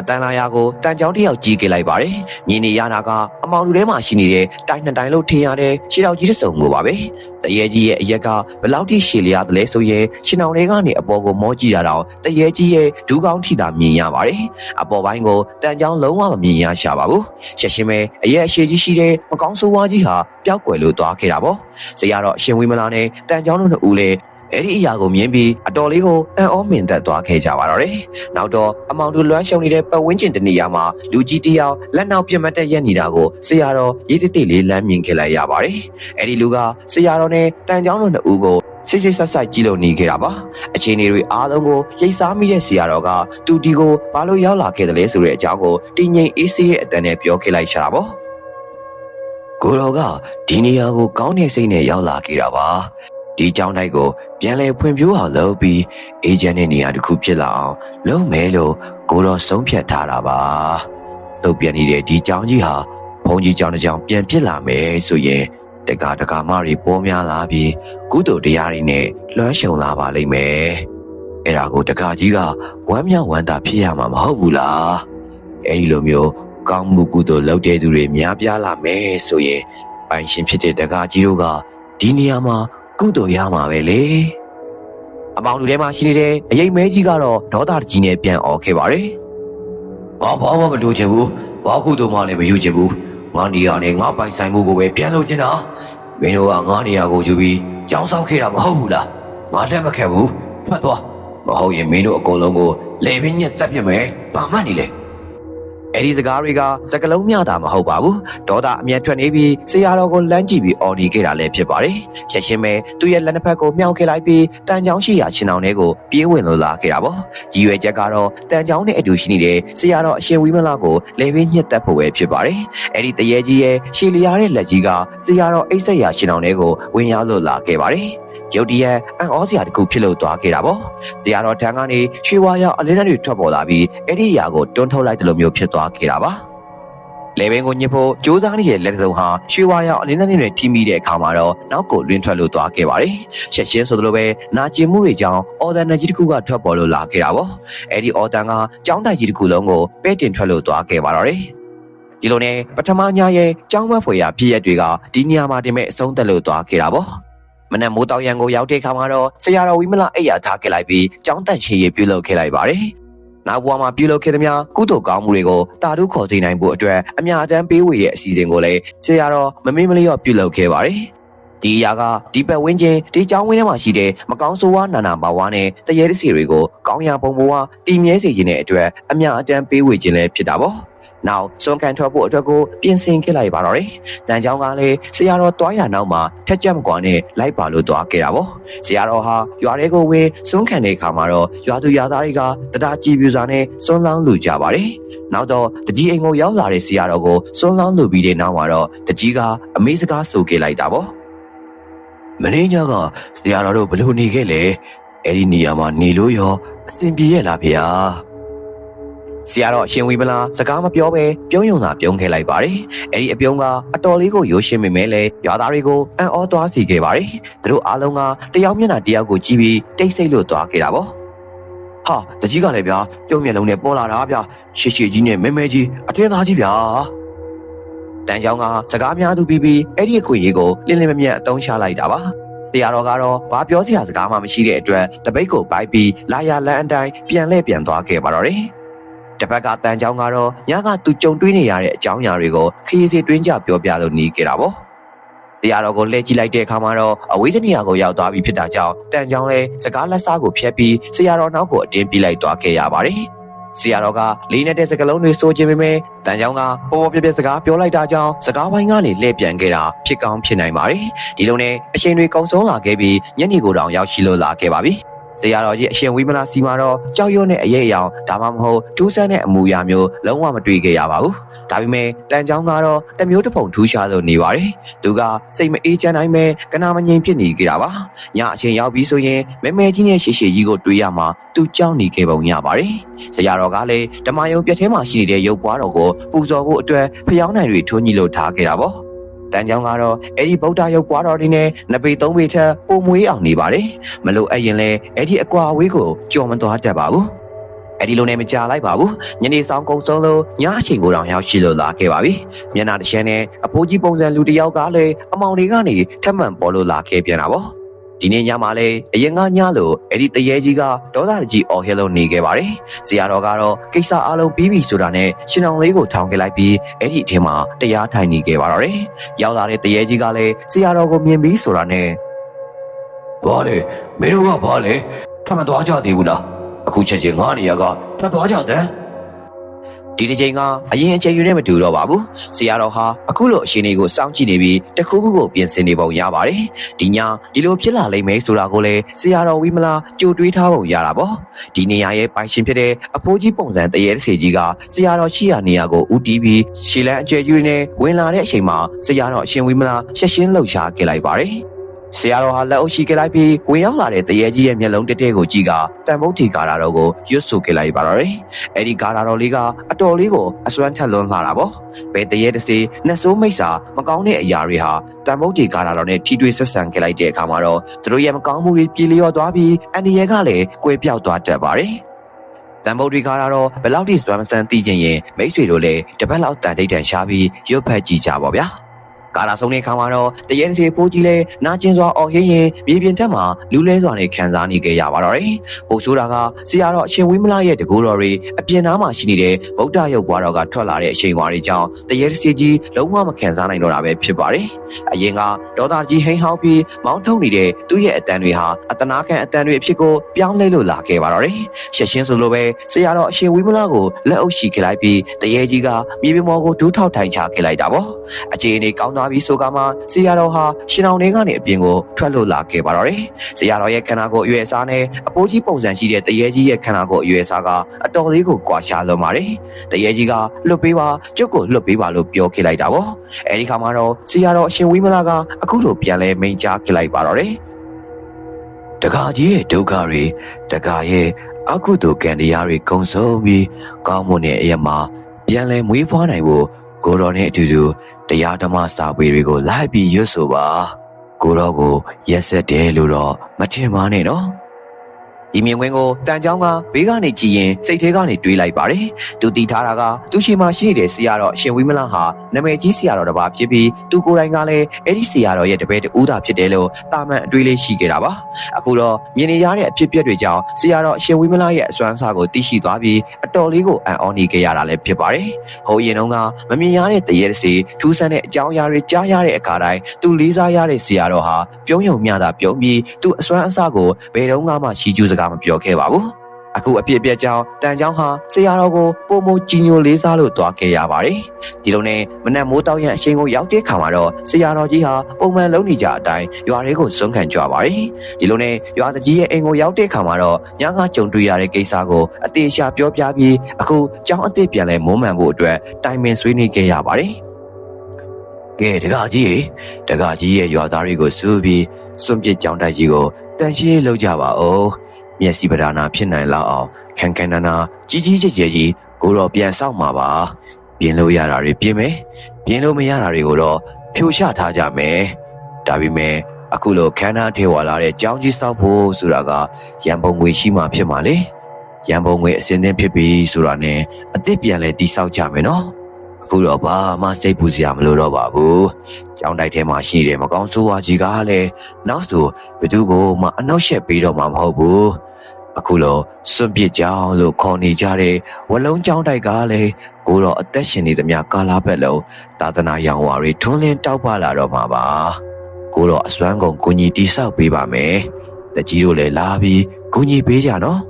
အတန်လာရာကိုတန်ချောင်းတစ်ယောက်ကြီးခဲ့လိုက်ပါတယ်။မြင်နေရတာကအမောင်လူထဲမှာရှိနေတဲ့တိုင်နှစ်တိုင်လို့ထင်ရတဲ့ခြေတော်ကြီးတစ်စုံကိုပါပဲ။တရေကြီးရဲ့အရက်ကဘယ်လောက်ထိရှည်လျားသလဲဆိုရင်ခြေနှောင်တွေကနေအပေါ်ကိုမောကြည့်တာတော့တရေကြီးရဲ့ဒူးကောင်းထိတာမြင်ရပါတယ်။အပေါ်ပိုင်းကိုတန်ချောင်းလုံးဝမမြင်ရရှာပါဘူး။ရှက်ရှင်းပဲအရက်အရှိကြီးရှိတဲ့မကောင်းဆိုးဝါးကြီးဟာပျောက်ကွယ်လို့သွားခဲ့တာပေါ့။ဆရာတော့ရှင်ဝီမလာနဲ့တန်ချောင်းတို့နှစ်ဦးလည်း အဲ့ဒီအရာကိုမြင်ပြီးအတော်လေးကိုအံ့ဩမြင်သက်သွားခဲ့ကြပါတော့တယ်။နောက်တော့အမောင်တို့လွမ်းရှုံနေတဲ့ပတ်ဝန်းကျင်တနေရာမှာလူကြီးတစ်ယောက်လက်နောက်ပြတ်မတ်တဲ့ရက်နေတာကိုဆရာတော်ရေးတိတိလေးလမ်းမြင်ခဲ့လိုက်ရပါတယ်။အဲ့ဒီလူကဆရာတော်နဲ့တန်ချောင်းတို့နှစ်ဦးကိုစိတ်စိတ်ဆက်ဆက်ကြည့်လို့နေခဲ့တာပါ။အခြေအနေတွေအားလုံးကိုရိပ်စားမိတဲ့ဆရာတော်ကတူတီကိုဘာလို့ရောက်လာခဲ့တယ်လဲဆိုတဲ့အကြောင်းကိုတင်းငိမ်အေးဆေးရဲ့အတန်နဲ့ပြောခဲ့လိုက်ရှာတာပေါ့။ကိုတော်ကဒီနေရာကိုကောင်းတဲ့စိတ်နဲ့ရောက်လာခဲ့တာပါ။ ဒီကြောင်းတိုက်ကိုပြန်လဲဖွံ့ဖြိုးအောင်လုပ်ပြီးအေဂျင့်တဲ့နေရာတစ်ခုဖြစ်လာအောင်လုပ်မယ်လို့ကိုတော်ဆုံးဖြတ်ထားတာပါ။လုတ်ပြန်နေတဲ့ဒီကြောင်းကြီးဟာဘုံကြီးကြောင်းတစ်ကြောင်းပြန်ဖြစ်လာမယ်ဆိုရင်တက္ကတက္ကမတွေပေါ်များလာပြီးကုသိုလ်တရားတွေနဲ့လွှမ်းခြုံလာပါလိမ့်မယ်။အဲ့ဒါကိုတက္ကကြီးကဝမ်းမြောက်ဝမ်းသာဖြစ်ရမှာမဟုတ်ဘူးလား။အဲ့ဒီလိုမျိုးကောင်းမှုကုသိုလ်လုပ်တဲ့သူတွေများပြားလာမယ်ဆိုရင်ပိုင်ရှင်ဖြစ်တဲ့တက္ကကြီးတို့ကဒီနေရာမှာ ကုသိုလ်ရမှာပဲလေအပေါင်းလူထဲမှာရှိနေတဲ့အရေးမဲကြီးကတော့ဒေါသတကြီးနဲ့ပြန်អော်ခဲ့ပါတယ်ဘာဘာမှမလိုချင်ဘူးဘာကုသိုလ်မှလည်းမယူချင်ဘူးငါနေရာနဲ့ငါပိုင်ဆိုင်မှုကိုပဲပြန်လုပ်ချင်တာမင်းတို့ကငါနေရာကိုယူပြီးကြောင်းဆောက်ခဲ့တာမဟုတ်ဘူးလားငါလက်မခဲ့ဘူးထွက်သွားမဟုတ်ရင်မင်းတို့အကုန်လုံးကိုလေပင်ညက်တက်ပြမယ်ဘာမှနေလေ အဲ့ဒီစကားတွေကစကလုံးမြတာမဟုတ်ပါဘူးဒေါသအမျက်ထွက်နေပြီးဆရာတော်ကိုလမ်းကြည့်ပြီးအော်ဒီခဲ့တာလည်းဖြစ်ပါတယ်ချက်ချင်းပဲသူ့ရဲ့လက်နှစ်ဖက်ကိုမြှောက်ခဲ့လိုက်ပြီးတန်ချောင်းရှိရာရှင်အောင်ထဲကိုပြေးဝင်လို့လာခဲ့တာပေါ့ရည်ရွယ်ချက်ကတော့တန်ချောင်းနဲ့အတူရှိနေတဲ့ဆရာတော်အရှင်ဝီမလာကိုလေပင်ညက်တက်ဖို့ပဲဖြစ်ပါတယ်အဲ့ဒီတရေကြီးရဲ့ရှည်လျားတဲ့လက်ကြီးကဆရာတော်အိတ်ဆက်ရာရှင်အောင်ထဲကိုဝင်ရောက်လို့လာခဲ့ပါတယ်ရုတ်တရက်အံ့ဩစရာတစ်ခုဖြစ်လို့သွားခဲ့တာပေါ့။တရားတော်ထံကနေရွှေဝါရောက်အလင်းတွေထွက်ပေါ်လာပြီးအဲ့ဒီအရာကိုတွန်းထုတ်လိုက်တယ်လို့မျိုးဖြစ်သွားခဲ့တာပါ။လေဘင်းကိုညှစ်ဖို့ကြိုးစားနေတဲ့လက်စုံဟာရွှေဝါရောက်အလင်းတွေထိမိတဲ့အခါမှာတော့နောက်ကိုလွင်ထွက်လို့သွားခဲ့ပါတယ်။ရှက်ရှင်းဆိုသလိုပဲနာကျင်မှုတွေကြောင့်အော်ဒန်နယ်ကြီးတစ်ခုကထွက်ပေါ်လို့လာခဲ့တာပေါ့။အဲ့ဒီအော်ဒန်ကကြောင်းတိုက်ကြီးတစ်ခုလုံးကိုပဲ့တင်ထွက်လို့သွားခဲ့ပါတော့တယ်။ဒီလိုနဲ့ပထမညရဲ့ကြောင်းမဖွေရဖြစ်ရက်တွေကဒီညမှာတင်မဲ့အဆုံးသက်လို့သွားခဲ့တာပေါ့။ မနက်မိုးတောင်ရန်ကိုရောက်တဲ့အခါမှာတော့ဆရာတော်ဝိမလအိယာထားခဲ့လိုက်ပြီးကြောင်းတန့်ချေရပြုလုပ်ခဲ့လိုက်ပါတယ်။နောက်ဘဝမှာပြုလုပ်ခဲ့သမျှကုသိုလ်ကောင်းမှုတွေကိုတာတို့ခေါ်စေနိုင်ဖို့အတွက်အများအတန်းပေးဝေတဲ့အစီအစဉ်ကိုလည်းဆရာတော်မမေ့မလျော့ပြုလုပ်ခဲ့ပါတယ်။ဒီအရာကဒီပတ်ဝန်းကျင်ဒီကျောင်းဝင်းထဲမှာရှိတဲ့မကောင်းဆိုးဝါးနာနာပါဝါနဲ့တရေတစီတွေကိုကောင်းရာပုံပေါ်ဝါတည်မြဲစေခြင်းတဲ့အတွက်အများအတန်းပေးဝေခြင်းလည်းဖြစ်တာပေါ့။ နောက်စွန်ကန်ထွက်ဖို့အတွက်ကိုပြင်ဆင်ခဲ့လိုက်ပါတော့တယ်။တန်ချောင်းကလည်းဆရာတော်တွားရနောက်မှာထက်ကြက်မကွာနဲ့လိုက်ပါလို့တွားခဲ့တာပေါ့။ဆရာတော်ဟာရွာထဲကိုဝင်စွန်ခံတဲ့အခါမှာတော့ရွာသူရွာသားတွေကတရားကြည်ပြူစာနဲ့စွန်လောင်းလူကြပါတယ်။နောက်တော့တကြီးအိမ်ကိုရောက်လာတဲ့ဆရာတော်ကိုစွန်လောင်းလူပြီးတဲ့နောက်မှာတော့တကြီးကအမေးစကားဆိုခဲ့လိုက်တာပေါ့။မင်းညကဆရာတော်တို့ဘလို့နေခဲ့လဲ။အဲ့ဒီနေရာမှာနေလို့ရောအဆင်ပြေရဲ့လားဗျာ။ ဆရာတော်ရှင်ဝီမလာစကားမပြောဘဲပြုံးယုံသာပြုံးခဲ့လိုက်ပါတယ်။အဲ့ဒီအပြုံးကအတော်လေးကိုရိုးရှင်းမိမဲလဲရွာသားတွေကိုအံ့ဩသွားစေခဲ့ပါတယ်။သူတို့အားလုံးကတယောက်မျက်နှာတယောက်ကိုကြည့်ပြီးတိတ်ဆိတ်လို့သွားခဲ့တာပေါ့။ဟာတကြီးကလည်းဗျာကျုံမျက်လုံးနဲ့ပေါ်လာတာဗျာရှေ့ရှေ့ကြီးနဲ့မဲမဲကြီးအထင်းသားကြီးဗျာ။တန်ချောင်းကစကားများသူပြီးပြီးအဲ့ဒီအခွေရေးကိုလင်းလင်းမမြတ်အတုံးချလိုက်တာပါ။ဆရာတော်ကတော့ဘာပြောစရာစကားမှမရှိတဲ့အတွက်တပိတ်ကိုပိုက်ပြီးလာရလန်းအတိုင်းပြန်လှည့်ပြန်သွားခဲ့ပါတော့တယ်။ တစ်ဖက်ကတန်ချောင်းကတော့ညကသူကြုံတွေးနေရတဲ့အကြောင်းအရာတွေကိုခရီးစီတွင်းကြပြောပြလို့နေခဲ့တာပေါ့တရားတော်ကိုလှည့်ကြည့်လိုက်တဲ့အခါမှာတော့အဝေးတနေရာကိုရောက်သွားပြီဖြစ်တာကြောင့်တန်ချောင်းလည်းစကားလက်စားကိုဖျက်ပြီးဆရာတော်နောက်ကိုအတင်းပြေးလိုက်သွားခဲ့ရပါတယ်ဆရာတော်ကလေးနဲ့တဲ့စကလုံးတွေစိုးခြင်းပေမဲ့တန်ချောင်းကပေါ်ပေါ်ပြပြစကားပြောလိုက်တာကြောင့်စကားပိုင်းကနေလှည့်ပြန်ခဲ့တာဖြစ်ကောင်းဖြစ်နိုင်ပါတယ်ဒီလိုနဲ့အချိန်တွေကုံဆုံးလာခဲ့ပြီးညနေကိုတောင်ရောက်ရှိလို့လာခဲ့ပါပြီ ဆရာတော်ကြီးအရှင်ဝိမလာစီမှာတော့ကြောက်ရွံ့တဲ့အရေးအယောင်ဒါမှမဟုတ်ထူးဆန်းတဲ့အမူအရာမျိုးလုံးဝမတွေ့ခဲ့ရပါဘူး။ဒါပေမဲ့တန်ချောင်းကတော့တမျိုးတစ်ပုံထူးခြားလို့နေပါတယ်။သူကစိတ်မအေးချမ်းနိုင်ပဲကနာမငြိမ်ဖြစ်နေကြတာပါ။ညအချိန်ရောက်ပြီဆိုရင်မဲမဲကြီးနဲ့ရှေ့ရှေ့ကြီးကိုတွေးရမှာသူကြောက်နေခဲ့ပုံရပါတယ်။ဆရာတော်ကလည်းဓမ္မယုံပြက်ထဲမှာရှိနေတဲ့ရုပ်ပွားတော်ကိုပူဇော်ဖို့အတွက်ဖျောင်းနိုင်တွေထွန်းကြီးလို့ထားခဲ့တာပေါ့။ တန်ချောင်းကတော့အဲ့ဒီဗုဒ္ဓရုပ်ပွားတော်တွေနဲ့နှစ်ပေသုံးပေထက်ပုံမွေးအောင်နေပါတယ်မလို့အဲ့ရင်လဲအဲ့ဒီအကွာအဝေးကိုကြော်မသွားတတ်ပါဘူးအဲ့ဒီလိုနဲ့မကြလိုက်ပါဘူးညနေဆောင်ကုံဆုံးလို့ညအချိန်ကိုတောင်ရောက်ရှိလို့လာခဲ့ပါပြီမျက်နှာတစ်ချက်နဲ့အဖိုးကြီးပုံစံလူတစ်ယောက်ကလည်းအမောင်တွေကနေထပ်မံပေါ်လို့လာခဲ့ပြန်တာပေါ့ ဒီနေ့ညမှာလေအရင်ကညလို့အဲ့ဒီတရေကြီးကဒေါသတကြီးအော်ဟဲလို့နေခဲ့ပါတယ်။ဆရာတော်ကတော့ကိစ္စအလုံးပြီးပြီဆိုတာနဲ့ရှင်အောင်လေးကိုထောင်ခဲ့လိုက်ပြီးအဲ့ဒီအထင်းမှာတရားထိုင်နေခဲ့ပါတော့တယ်။ရောက်လာတဲ့တရေကြီးကလည်းဆရာတော်ကိုမြင်ပြီးဆိုတာနဲ့ဘာလဲမင်းတို့ကဘာလဲထပ်မသွားကြသေးဘူးလားအခုချက်ချင်းငါနေရကထပ်သွားကြတဲ့ ဒီတစ်ချိန်ကအရင်အချိန်ယူနဲ့မတူတော့ပါဘူး။ဆရာတော်ဟာအခုလိုအရှင်တွေကိုစောင့်ကြည့်နေပြီးတခုခုကိုပြင်ဆင်နေပုံရပါတယ်။ဒီညဒီလိုဖြစ်လာလိမ့်မယ်ဆိုတာကိုလည်းဆရာတော်ဝိမလာကြိုတွေးထားပုံရတာပေါ့။ဒီနေရာရဲ့ပိုင်ရှင်ဖြစ်တဲ့အဖိုးကြီးပုံစံတရေတစေကြီးကဆရာတော်ရှိရာနေရာကိုဦးတီးပြီးရှီလန်အကျယ်ကြီးနဲ့ဝင်လာတဲ့အချိန်မှာဆရာတော်အရှင်ဝိမလာရှက်ရှင်းလှုပ်ရှားခဲ့လိုက်ပါတယ်။ ဆရာတော်ဟာလက်အုပ်ရှိခဲ့လိုက်ပြီးဝင်ရောက်လာတဲ့တရေကြီးရဲ့မျက်လုံးတက်တဲ့ကိုကြည့်ကတန်ဖုတ်ထီကာတာတော်ကိုရွတ်ဆိုခဲ့လိုက်ပါတော့တယ်။အဲ့ဒီကာတာတော်လေးကအတော်လေးကိုအစွမ်းထက်လွန်လာတာပေါ့။ဘယ်တရေတစေနှဆိုးမိတ်စာမကောင်းတဲ့အရာတွေဟာတန်ဖုတ်ထီကာတာတော်နဲ့ထိတွေ့ဆက်ဆံခဲ့လိုက်တဲ့အခါမှာတော့သူတို့ရဲ့မကောင်းမှုတွေပြေလျော့သွားပြီးအန်ဒီရဲကလည်းကွဲပြောက်သွားတတ်ပါတယ်။တန်ဗုဒ္ဓကားကတော့ဘယ်လောက်ထိစွမ်းမစမ်းသိချင်းရင်မိတ်ဆွေတို့လည်းတပတ်လောက်တန်တိတ်တန်ရှားပြီးရွတ်ဖက်ကြည့်ကြပါဗျာ။ ကာလာဆုံးတဲ့ခါမှာတော့တရေစီဖိုးကြီးလဲနာကျင်စွာအော်ဟင်းရင်မြေပြင်ထက်မှာလူလဲစွာနဲ့ခံစားနေကြရပါတော့တယ်။ပို့ဆိုတာကဆရာတော်အရှင်ဝိမလရဲ့တကူတော်တွေအပြင်သားမှာရှိနေတဲ့ဗုဒ္ဓရုပ်ဘွားတော်ကထွက်လာတဲ့အချိန်ဝါတွေကြောင့်တရေစီကြီးလုံးဝမခံစားနိုင်တော့တာပဲဖြစ်ပါတယ်။အရင်ကဒေါသကြီးဟိန်ဟောင်းပြီးမောင်းထုတ်နေတဲ့သူ့ရဲ့အတန်တွေဟာအတနာခံအတန်တွေအဖြစ်ကိုပြောင်းလဲလို့လာခဲ့ပါတော့တယ်။ရှက်ရှင်းဆိုလိုပဲဆရာတော်အရှင်ဝိမလကိုလက်အုပ်ရှိခဲ့လိုက်ပြီးတရေကြီးကမြေပြင်ပေါ်ကိုဒူးထောက်ထိုင်ချခဲ့လိုက်တာပေါ့။အခြေအနေကောင်းသွားပြီဆိုကမှဆရာတော်ဟာရှင်အောင်လေးကနေအပြင်ကိုထွက်လို့လာခဲ့ပါတော့တယ်။ဆရာတော်ရဲ့ခန္ဓာကိုယ်အရွယ်အစားနဲ့အဖိုးကြီးပုံစံရှိတဲ့တရေကြီးရဲ့ခန္ဓာကိုယ်အရွယ်အစားကအတော်လေးကိုကွာခြားလွန်ပါတယ်။တရေကြီးကလွတ်ပေးပါကျုပ်ကိုလွတ်ပေးပါလို့ပြောခဲ့လိုက်တာပေါ့။အဲဒီခါမှာတော့ဆရာတော်အရှင်ဝိမလာကအခုလိုပြန်လဲမိန်ကြားခဲ့လိုက်ပါတော့တယ်တကားကြီးရဲ့ဒုက္ခတွေတကားရဲ့အကုသိုလ်ကံတရားတွေကုံဆုံးပြီးကောင်းမွန်တဲ့အရာမှာပြန်လဲမွေးဖွားနိုင်ဖို့ ကိုတော်နဲ့အတူတူတရားဓမ္မစာပေတွေကိုလိုက်ပြီးရွတ်ဆိုပါကိုတော်ကိုရက်ဆက်တယ်လို့တော့မထင်ပါနဲ့နော်။ ဒီမြင်ကွင်းကိုတန်ချောင်းကဘေးကနေကြည့်ရင်စိတ်ထဲကနေတွေးလိုက်ပါတယ်။သူတီထားတာကသူရှိမှရှိနေတဲ့ဆရာတော်အရှင်ဝိမလဟာနာမည်ကြီးဆရာတော်တစ်ပါးဖြစ်ပြီးသူကိုယ်တိုင်ကလည်းအဲ့ဒီဆရာတော်ရဲ့တပည့်တူတာဖြစ်တယ်လို့တာမန်အတွေးလေးရှိခဲ့တာပါ။အခုတော့မြင်နေရတဲ့အဖြစ်အပျက်တွေကြောင့်ဆရာတော်အရှင်ဝိမလရဲ့အစွမ်းအစကိုသိရှိသွားပြီးအတော်လေးကိုအံ့ဩနေကြရတာလည်းဖြစ်ပါတယ်။ဟိုရင်တုန်းကမမြင်ရတဲ့တရေတစီထူးဆန်းတဲ့အကြောင်းအရာတွေကြားရတဲ့အခါတိုင်းသူလေးစားရတဲ့ဆရာတော်ဟာပြုံးယုံမြတာပြုံးပြီးသူအစွမ်းအစကိုဘယ်တော့မှရှိကျူးစကားမပြောခဲ့ပါဘူး။အခုအပြစ်အပြက်ကြောင့်တန်ချောင်းဟာဆရာတော်ကိုပုံမကြည်ညိုလေးစားလို့တွားခဲ့ရပါတယ်။ဒီလိုနဲ့မနက်မိုးတောက်ရန်အချိန်ကိုရောက်တဲ့ခါမှာတော့ဆရာတော်ကြီးဟာပုံမှန်လုံးနေကြအတိုင်းရွာတွေကိုစွန့်ခံကြပါတယ်။ဒီလိုနဲ့ရွာတကြီးရဲ့အိမ်ကိုရောက်တဲ့ခါမှာတော့ညကကြုံတွေ့ရတဲ့ကိစ္စကိုအသေးချာပြောပြပြီးအခုကြောင်းအစ်စ်ပြန်လဲမုန်းမှန်ဖို့အတွက်တိုင်ပင်ဆွေးနွေးခဲ့ရပါတယ်။ကဲတကားကြီးတကားကြီးရဲ့ရွာသားတွေကိုစူးပြီးစွန့်ပစ်ကြောင်းတိုက်ကြီးကိုတန်ရှင်းလုပ်ကြပါဦး မျက်စိပဓာနာဖြစ်နိုင်လောက်အောင်ခန်ခန်နာနာကြီးကြီးကျယ်ကျယ်ကြီးကိုတော့ပြန်ဆောက်မှာပါပြင်လို့ရတာတွေပြင်မယ်ပြင်လို့မရတာတွေကိုတော့ဖြိုချထားကြမယ်ဒါပေမဲ့အခုလိုခန္ဓာထေဝါလာတဲ့ကြောင်းကြီးဆောက်ဖို့ဆိုတာကရန်ပုံငွေရှိမှဖြစ်မှာလေရန်ပုံငွေအစင်းသင်းဖြစ်ပြီဆိုတာနဲ့အစ်စ်ပြန်လဲတိဆောက်ကြမယ်နော်အခုတော့ဘာမှစိတ်ပူစရာမလိုတော့ပါဘူး။ကြောင်းတိုက်ထဲမှာရှိတဲ့မကောင်းဆိုးဝါးကြီးကလည်းနောက်ဆိုဘယ်သူကိုမှအနောက်ရှက်ပေးတော့မှာမဟုတ်ဘူး။ အခုလောစွန့်ပစ်ကြောင်းလို့ခေါ်နေကြတဲ့ဝလုံးကြောင်းတိုက်ကလည်းကိုတော့အသက်ရှင်နေသမျှကာလာဘက်လုံးသာသနာရောင်ဝါတွေထွန်းလင်းတောက်ပလာတော့မှာပါ။ကိုတော့အစွမ်းကုန်ကိုကြီးတိဆောက်ပေးပါမယ်။တကြီးတို့လည်းလာပြီးကိုကြီးပေးကြနော်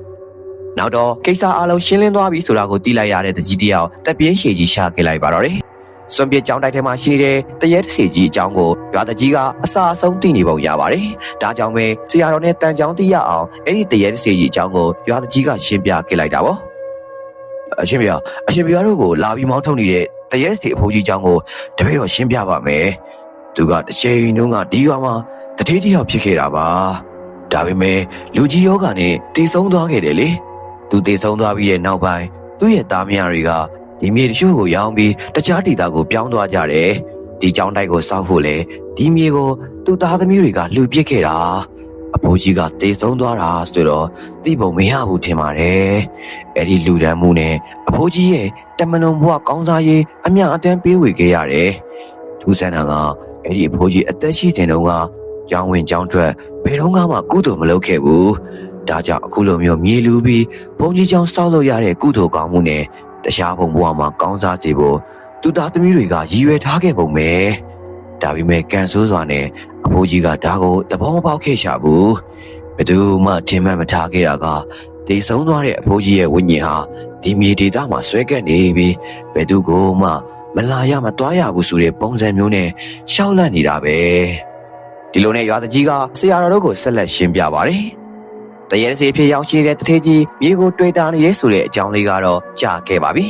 နောက်တော့ကိစ္စအလုံးရှင်းလင်းသွားပြီဆိုတာကိုသိလိုက်ရတဲ့တကြီးတယောက်တက်ပြင်းရှည်ကြီးရှာခဲ့လိုက်ပါတော့တယ်။ စွန့်ပစ်ကြောင်းတိုက်ထဲမှာရှိနေတဲ့တရဲတစီကြီးအကြောင်းကိုရွာသားကြီးကအစာအဆုံးသိနေပုံရပါတယ်။ဒါကြောင့်ပဲဆရာတော်နဲ့တန်ချောင်းသိရအောင်အဲ့ဒီတရဲတစီကြီးအကြောင်းကိုရွာသားကြီးကရှင်းပြခဲ့လိုက်တာပေါ့။အရှင်ဘုရားအရှင်ဘုရားတို့ကိုလာပြီးမောင်းထုတ်နေတဲ့တရဲစီအဖိုးကြီးအကြောင်းကိုတပည့်တော်ရှင်းပြပါမယ်။သူကတစ်ချိန်တုန်းကဒီကောင်မှာတတိတယောက်ဖြစ်ခဲ့တာပါ။ဒါပေမဲ့လူကြီးယောဂာနဲ့တည်ဆုံးသွားခဲ့တယ်လေ။သူတည်ဆုံးသွားပြီးတဲ့နောက်ပိုင်းသူ့ရဲ့သားမယားတွေက ဒီမြေတချို့ကိုရောင်းပြီးတခြားဒေသကိုပြောင်းသွားကြတယ်ဒီကျောင်းတိုက်ကိုစောက်ဖို့လေဒီမြေကိုသူ့သားသမီးတွေကလှူပစ်ခဲ့တာအဖိုးိုးကြီးကတေဆုံးသွားတာဆိုတော့သိပုံမရဘူးထင်ပါတယ်အဲ့ဒီလူဒန်းမှုနဲ့အဖိုးကြီးရဲ့တမန်တော်ဘွားကောင်းစားရေးအမြအတန်းပေးဝေခဲ့ရတယ်ထူးဆန်းတာကအဲ့ဒီအဖိုးကြီးအသက်ရှိတဲ့တုန်းကကျောင်းဝင်ကျောင်းထွက်ဘယ်တော့မှကုသိုလ်မလုပ်ခဲ့ဘူးဒါကြောင့်အခုလိုမျိုးမြေလူပြီးဘုန်းကြီးကျောင်းစောက်လို့ရတဲ့ကုသိုလ်ကောင်းမှုနဲ့ တရားဘုံဘွားမှာကောင်းစားစေဖို့သူသားသမီးတွေကရည်ရွယ်ထားခဲ့ပုံပဲဒါပေမဲ့ကန်ဆိုးစွာနဲ့အဖိုးကြီးကဒါကိုသဘောမပေါက်ခဲ့ရှာဘူးဘယ်သူမှထင်မှတ်မထားခဲ့တာကတည်ဆုံးသွားတဲ့အဖိုးကြီးရဲ့ဝိညာဉ်ဟာဒီမြေဒေသမှာဆွဲကပ်နေပြီးဘယ်သူကိုမှမလာရမသွားရဘူးဆိုတဲ့ပုံစံမျိုးနဲ့ရှောက်လန့်နေတာပဲဒီလိုနဲ့ရွာတကြီးကဆရာတော်တို့ကိုဆက်လက်ရှင်းပြပါတယ် တရေစီဖြစ်ရောက်ရှိတဲ့တထေးကြီးမြေကိုတွေ့တာနေရဲဆိုတဲ့အကြောင်းလေးကတော့ကြားခဲ့ပါပြီ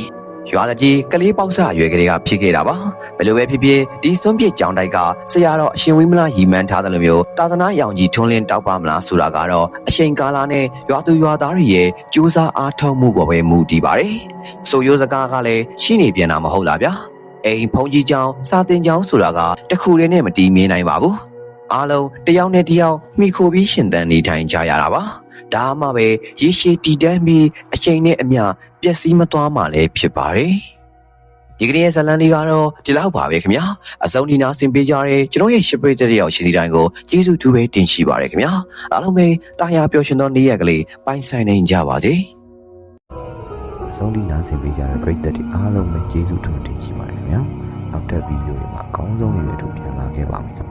ရွာတကြီးကလေးပေါက်စရွယ်ကလေးကဖြစ်ခဲ့တာပါဘယ်လိုပဲဖြစ်ဖြစ်ဒီစွန့်ပစ်ကြောင်တိုက်ကဆရာတော်အရှင်ဝိမလရီမန်းထားတယ်လို့မျိုးတာသနာရောင်ကြီးထွန်းလင်းတောက်ပါမလားဆိုတာကတော့အချိန်ကာလနဲ့ရွာသူရွာသားတွေရဲ့ကြိုးစားအားထုတ်မှုပေါ်ပဲမူတည်ပါတယ်။ဆိုရိုးစကားကလည်းရှိနေပြန်တာမဟုတ်လားဗျာ။အိမ်ဖုန်ကြီးကျောင်းစာတင်ကျောင်းဆိုတာကတခုတည်းနဲ့မတည်မြဲနိုင်ပါဘူး။အားလုံးတစ်ယောက်နဲ့တစ်ယောက်မိခိုပြီးရှင်သန်နေထိုင်ကြရတာပါ။ ဒါမှပဲရေရှည်တည်တံ့ပြီးအချိန်နဲ့အမျှပျက်စီးမသွားမှလည်းဖြစ်ပါတယ်။ဒီကနေ့ရဲ့ဇာတ်လမ်းလေးကတော့ဒီလောက်ပါပဲခင်ဗျာအဆုံးဒီနာဆင်ပေးကြရဲကျွန်တော်ရဲ့ရှစ်ပရိသတ်တွေရောက်ရှိသည့်တိုင်းကိုကျေးဇူးတူပဲတင်ရှိပါရခင်ဗျာအားလုံးပဲတာယာပျော်ရွှင်သောနေ့ရက်ကလေးပိုင်ဆိုင်နိုင်ကြပါစေအဆုံးထိနားဆင်ပေးကြတဲ့ပရိသတ်တွေအားလုံးပဲကျေးဇူးတင်ရှိပါတယ်ခင်ဗျာနောက်ထပ်ဗီဒီယိုတွေမှာအကောင်းဆုံးတွေနဲ့အတူပြန်လာခဲ့ပါမယ်ခင်ဗျာ